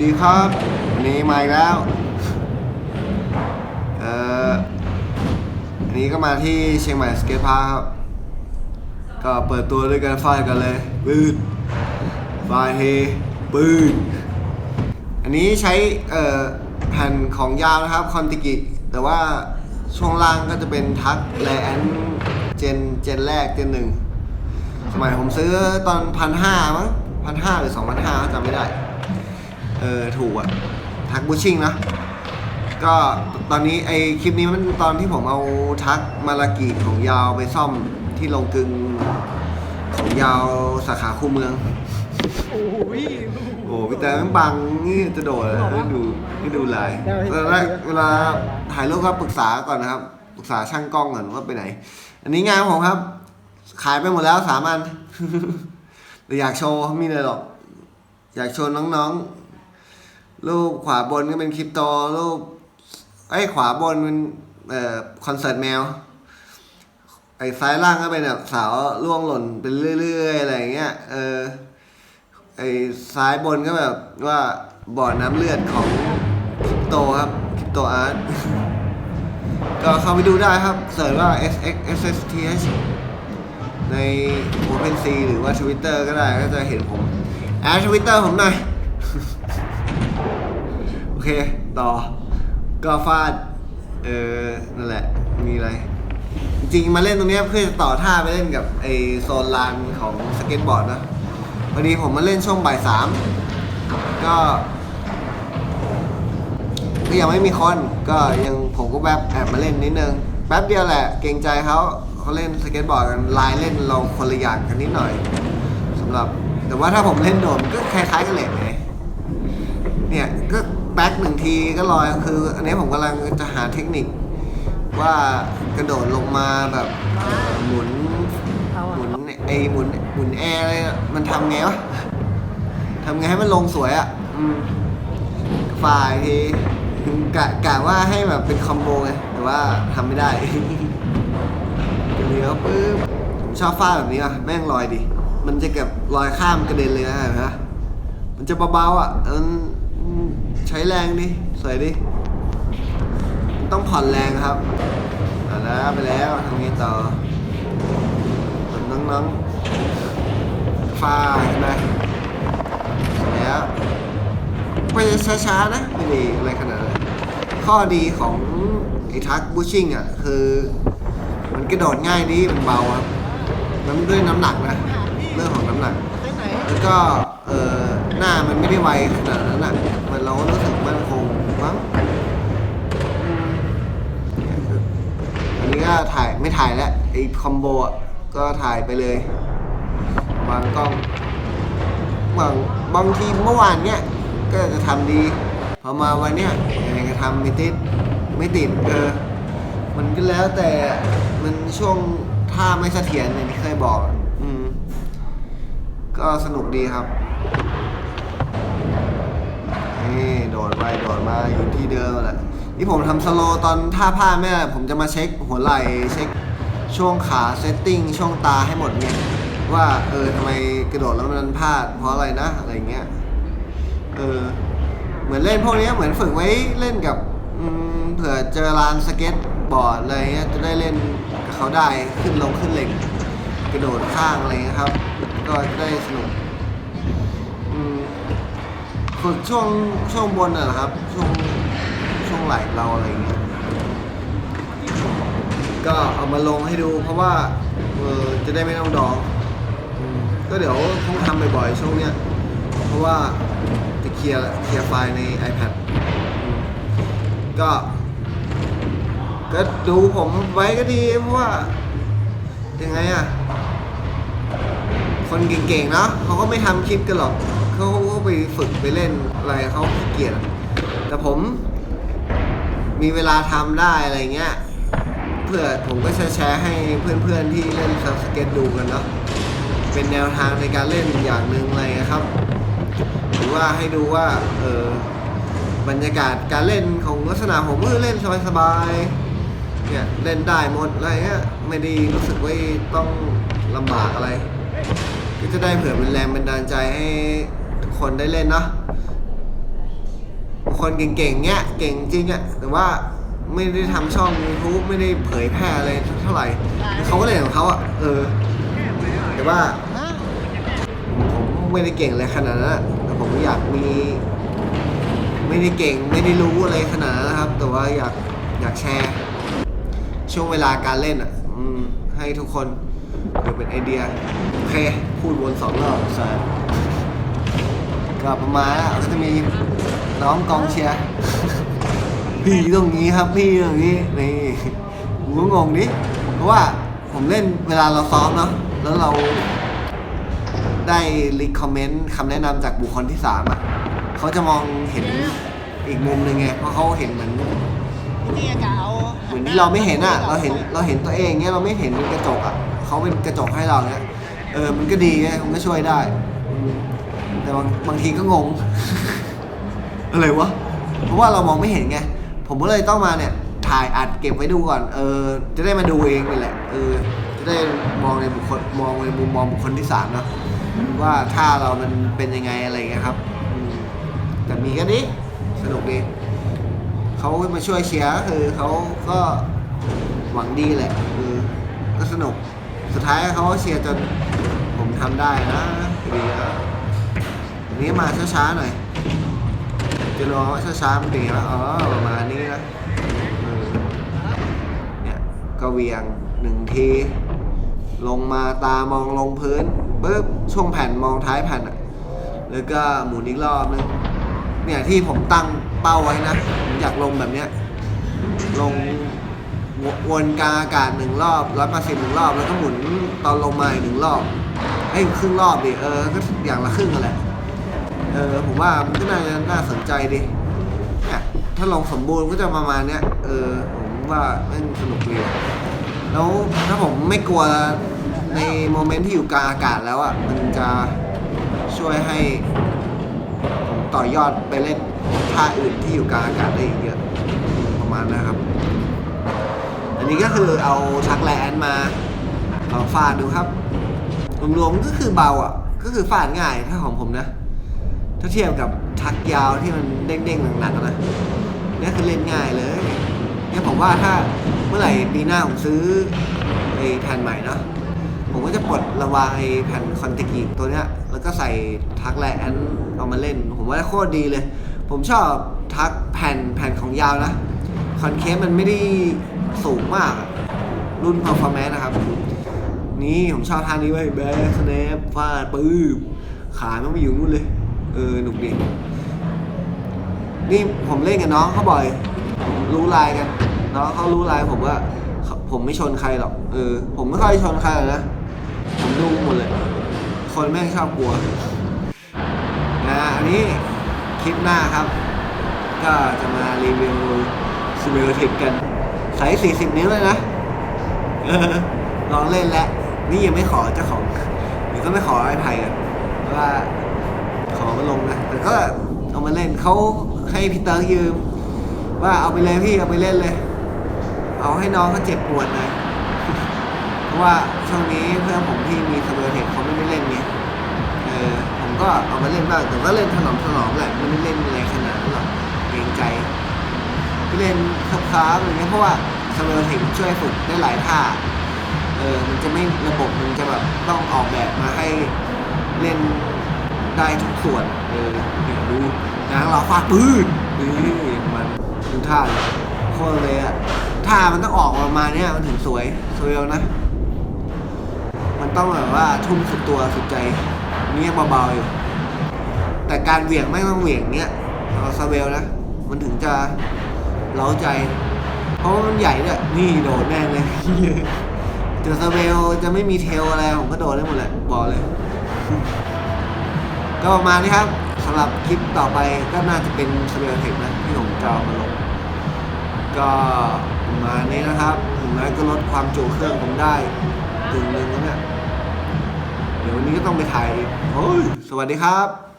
ดีครับวันนี้มาอีกแล้ว เอ่ออันนี้ก็มาที่เชียงใหม่สเก็ตพาร์คครับ ก็เปิดตัวด้วยการฟาดกันเลยปืนฟาเฮปืนอันนี้ใช้ เอ่อแผ่นของยาวนะครับคอนติกิ แต่ว่าช่วงล่างก็จะเป็นทักแลนเจนเจนแรกเจนหนึ่งสมัยผมซื้อตอนพันห้ามั้งพันห้าหรือสองพันห้าจำไม่ได้ เออถูกอะทักบูชิ่งนะก็ตอนนี้ไอคลิปนี้มันตอนที่ผมเอาทักมาลากิของยาวไปซ่อมที่ลงกลึงของยาวสาขาคูเมือง โอ้ยโอ้พี่แต่มันบังนี่จะโดดเลยให้ดูให้ดูลายได้เวลาเวลาถ่ายรูปก็ปรึกษาก่อนนะครับ ปรึกษาช่างกล้องก่อนว่าไปไหน อันนี้งานของผมครับ ขายไปหมดแล้วสามอันแต่อยากโชว์ไมมีเลยหรอก อยากโชว์น้องๆ รูปขวาบนก็เป็นคริปโตรูปไอ้ขวาบนเป็นเอ่อคอนเสิร์ตแมวไอ้ซ้ายล่างก็เป็นแบบสาวล่วงหล่นไปเรื่อยๆอะไรอย่างเงี้ยเออไอ้ซ้ายบนก็แบบว่าบ่อน้ำเลือดของคริปโตครับคริปโตอาร์ตก็เข้าไปดูได้ครับเสิร์ชว่า SX SSTH ใน OpenSea หรือว่า Twitter ก็ได้ก็จะเห็นผมแอด Twitter ผมหน่อย เคต่อก็ฟาดเออนั่นแหละมีอะไร จริงๆมาเล่นตรงเนี้ยเพื่อจะต่อท่าไปเล่นกับไอโซนลานของสเก็ตบอร์ดนะพอดีผมมาเล่นช่วงบ่ายสามก็ก็ยังไม่มีคนก็ยังผมก็แบบแอบมาเล่นนิดนึงแป๊บเดียวแหละ เกรงใจเขาเขาเล่นสเก็ตบอร์ดกันลายเล่นเราคนละอย่างกันนิดหน่อยสำหรับ แต่ว่าถ้าผมเล่นโดดมันก็คล้ายๆกันเลยเนี่ยก็ แบ็กหนึ่งทีก็ลอยคือ อันนี้ผมกำลังจะหาเทคนิค ว่ากระโดดลงมาแบบเอ่อหมุนเอาหมุนไอหมุนหมุนแอร์อะไรอะมันทำไงวะทำไงให้มันลงสวยอะอืมฝ่ายทีกะกะว่าให้แบบเป็นคอมโบไงแต่ว่าทำไม่ได้ เลี้ยวปึ๊บผมชอบฟาดแบบนี้อะแม่งลอยดิ มันจะเก็บลอยข้ามกระเด็นเลยนะเห็นไหมมันจะเบาๆอะมัน ใช้แรงดิสวยดิต้องผ่อนแรงครับเอาแล้วไปแล้วทำไงต่อน้องๆฟาใช่ไหมแล้วไปช้าๆนะไม่ด้อะไรขนาดนั้นข้อดีของไอ้ทักบูชิ่งอะคือ มันกระโดดง่ายดีมันเบาครับมันด้วยน้ำหนักนะ เรื่องของน้ำหนัก แล้วก็เออหน้ามันไม่ได้ไวขนาดนั้นอะ เราก็รู้สึกมั่นคงมั้งอันนี้ก็ถ่ายไม่ถ่ายแล้วไอ้คอมโบอะก็ถ่ายไปเลยวางกล้องบางบางทีเมื่อวานเนี้ยก็จะทำดีพอมาวันเนี้ยยังไงก็ทำไม่ติดไม่ติดเออมันก็แล้วแต่มันช่วงท่าไม่เสถียรอย่างที่เคยบอกอะอืม ก็สนุกดีครับ นี่โดดไปโดดมาอยู่ที่เดิมแหละนี่ผมทำสโลตอนท่าผ้าแม่ผมจะมาเช็คหัวไหล่เช็คช่วงขาเซตติ้งช่วงตาให้หมดไงว่าเออทำไมกระโดดแล้วมันพลาดเพราะอะไรนะอะไรเงี้ยเออเหมือนเล่นพวกนี้เหมือนฝึกไว้เล่นกับเผื่อเจอลานสเก็ตบอร์ดอะไรเงี้ยจะได้เล่นกับเขาได้ขึ้นลงขึ้นเหล็กกระโดดข้างอะไรเงี้ยครับ ก็ได้สนุก ฝึกช่วงช่วงบนน่ะเหรอครับ ช่วงช่วงไหล่เราอะไรเงี้ย ก็เอามาลงให้ดู เพราะว่าเออจะได้ไม่ต้องดองอืมก็เดี๋ยวคงทำบ่อยๆช่วงเนี้ย เพราะว่าจะเคลียร์เคลียร์ไฟล์ใน iPad อืมก็ ก็ดูผมไว้ก็ดีเพราะว่า ยังไงอะคนเก่งๆเนาะเขาก็ไม่ทำคลิปกันหรอก เขาก็ไปฝึกไปเล่นอะไรเขาขี้เกียจแต่ผมมีเวลาทำได้อะไรเงี้ยเพื่อผมก็แชร์ให้เพื่อนๆที่เล่นสเก็ตดูกันเนาะเป็นแนวทางในการเล่นอย่างหนึ่งอะไรนะครับหรือว่าให้ดูว่าเออบรรยากาศการเล่นของลักษณะผมก็เล่นสบายๆเนี่ยเล่นได้หมดอะไรเงี้ยไม่ได้รู้สึกว่าต้องลำบากอะไร ก็จะได้เผื่อเป็นแรงบันดาลใจให้ คนได้เล่นเนาะคนเก่งๆเงี้ยเก่งจริงอะแต่ว่าไม่ได้ทำช่อง YouTube ไม่ได้เผยแพร่อะไรเท่าไหร่เขาก็เล่นของเขาอะเออ แต่ว่าผมไม่ได้เก่งอะไรขนาดนั้นแต่ผมอยากมี ไม่ได้เก่งไม่ได้รู้อะไรขนาดนั้นนะครับ แต่ว่าอยากอยากแชร์ ช่วงเวลาการเล่นอะให้ทุกคนเกิดเป็นไอเดียโอเคพูดวนสองรอบใช่ ก็ประมาณแล้วก็จะมีน้องกองเชียร์ พี่ตรงนี้ครับพี่ตรงนี้นี่ผมก็งงดิเพราะว่าผมเล่นเวลาเราซ้อมเนาะแล้วเราได้รีคอมเมนต์คำแนะนำจากบุคคลที่สามอะเขาจะมองเห็นอีกมุมหนึ่งไงเพราะเขาเห็นเหมือนนี่จะเอาเหมือนที่เราไม่เห็นอะ เราเห็นเราเห็นตัวเองเงี้ยเราไม่เห็นเป็นกระจกอะเขาเป็นกระจกให้เราเนี้ยเออมันก็ดีไงมันก็ช่วยได้ แต่บางบางทีก็งง อะไรวะ เพราะว่าเรามองไม่เห็นไง ผมก็เลยต้องมาเนี่ย ถ่ายอัดเก็บไว้ดูก่อน เออ จะได้มาดูเองนี่แหละ เออ จะได้มองในบุคคลมองในมุมมองบุคคลที่สามเนอะว่าถ้าเรามันเป็นยังไงอะไรเงี้ยครับ แต่มีก็ดีสนุกดีเขามาช่วยเชียร์ก็คือเขาก็หวังดีแหละคือก็สนุก สุดท้ายเขาเชียร์จนผมทำได้นะดีแล้ว นี้มาช้าๆหน่อยจะรอว่าช้าๆมันเป็นไงวะอ๋อประมาณนี้นะเนี่ยก็เวียงหนึ่งที ลงมาตามองลงพื้นปุ๊บช่วงแผ่นมองท้ายแผ่นอะแล้วก็หมุนอีกรอบนึงเนี่ยที่ผมตั้งเป้าไว้นะผมอยากลงแบบเนี้ยลงววนกลางอากาศหนึ่งรอบร้อยแปดสิบหนึ่งรอบ แล้วก็หมุนตอนลงมาอีกหนึ่งรอบไอ้ยครึ่งรอบดิเออก็อย่างละครึ่งกันแหละ เออผมว่ามันก็น่าจะน่าสนใจดิเนี่ยถ้าลองสมบูรณ์ก็จะประมาณเนี้ยเออผมว่าแม่งสนุกดีอะแล้วถ้าผมไม่กลัวในโมเมนต์ที่อยู่กลางอากาศแล้วอะมันจะช่วยให้ผมต่อยอดไปเล่นท่าอื่นที่อยู่กลางอากาศได้อีกเยอะประมาณนะครับ อันนี้ก็คือเอาชักแลนมาลองฟาดดูครับรวมๆก็คือเบาอะ ก็คือฟาดง่ายถ้าของผมนะ ถ้าเทียบกับชักยาวที่มันเด้งๆหนักๆนะเนี่ยคือเล่นง่ายเลยเนี่ยผมว่าถ้าเมื่อไหร่ปีหน้าผมซื้อไอ้แผ่นใหม่เนาะผมก็จะปลดระวางไอ้แผ่นคอนเทกีตัวเนี้ยแล้วก็ใส่ทักแลนเอามาเล่น ผมว่าโคตรดีเลย ผมชอบทักแผ่นแผ่นของยาวนะคอนเคสมันไม่ได้สูงมาก รุ่น performance นะครับ นี่ผมชอบท่านี้ไว้ยแบสแนปฟาดปื้มขามันไปอยู่นู่นเลย เออหนุกดีนี่ผมเล่นกับน้องเขาบ่อยรู้ลายกันน้องเขารู้ลายผมว่า ผมไม่ชนใครหรอกเออ ผมไม่ค่อยชนใครนะผมดูหมดเลย คนแม่งชอบกลัวนะอันนี้คลิปหน้าครับ ก็จะมารีวิวสเวลเทคกันใส่ 40 นิ้วเลยนะเออลองเล่นแล้วนี่ยังไม่ขอเจ้าของหรือก็ไม่ขอไอ้ไผ่กันเพราะว่า มาลงนะแต่ก็เอามาเล่นเขาให้พี่เติร์กยืม ว่าเอาไปเลยพี่เอาไปเล่นเลย เอาให้น้องเขาเจ็บปวดหน่อยเพราะว่าช่วงนี้เพื่อนผมที่มีสเปอร์เทคเขาไม่ได้เล่นไงเออผมก็เอามาเล่นบ้างแต่ก็เล่นถนอมถนอมแหละไม่ได้เล่นอะไรขนาดนั้นหรอกเกรงใจก็เล่นค้าๆอะไรเงี้ยเพราะว่าสเปอร์เทคช่วยฝึกได้หลายท่าเออมันจะไม่ระบบมันจะแบบต้องออกแบบมาให้เล่น ได้ทุกส่วนเออเดี๋ยดูนะเราฟาดปืนนี่มันดูท่าเลยโคตรเลยอะท่ามันต้องออกประมาณเนี้ยมันถึงสวยสวยแล้วนะ มันต้องแบบว่าทุ่มสุดตัวสุดใจเนี่ยเบาๆอยู่แต่การเหวี่ยงไม่ต้องเหวี่ยงเนี้ยเอาซาเวลนะ มันถึงจะเล้าใจ เพราะมันใหญ่ด้วยนี่โดดแน่เลยแต่สเวลจะไม่มีเทลอะไรผมก็โดดได้หมดแหละบอกเลย ก็ประมาณนี้ครับสำหรับคลิปต่อไปก็น่าจะเป็นสเวลเทคนะที่ผมจะเอามาลงก็ประมาณนี้นะครับผมน้อยก็ลดความจุเครื่องผมได้ถึงหนึ่งแล้วเนี่ยเดี๋ยววันนี้ก็ต้องไปถ่ายโอ้ยสวัสดีครับ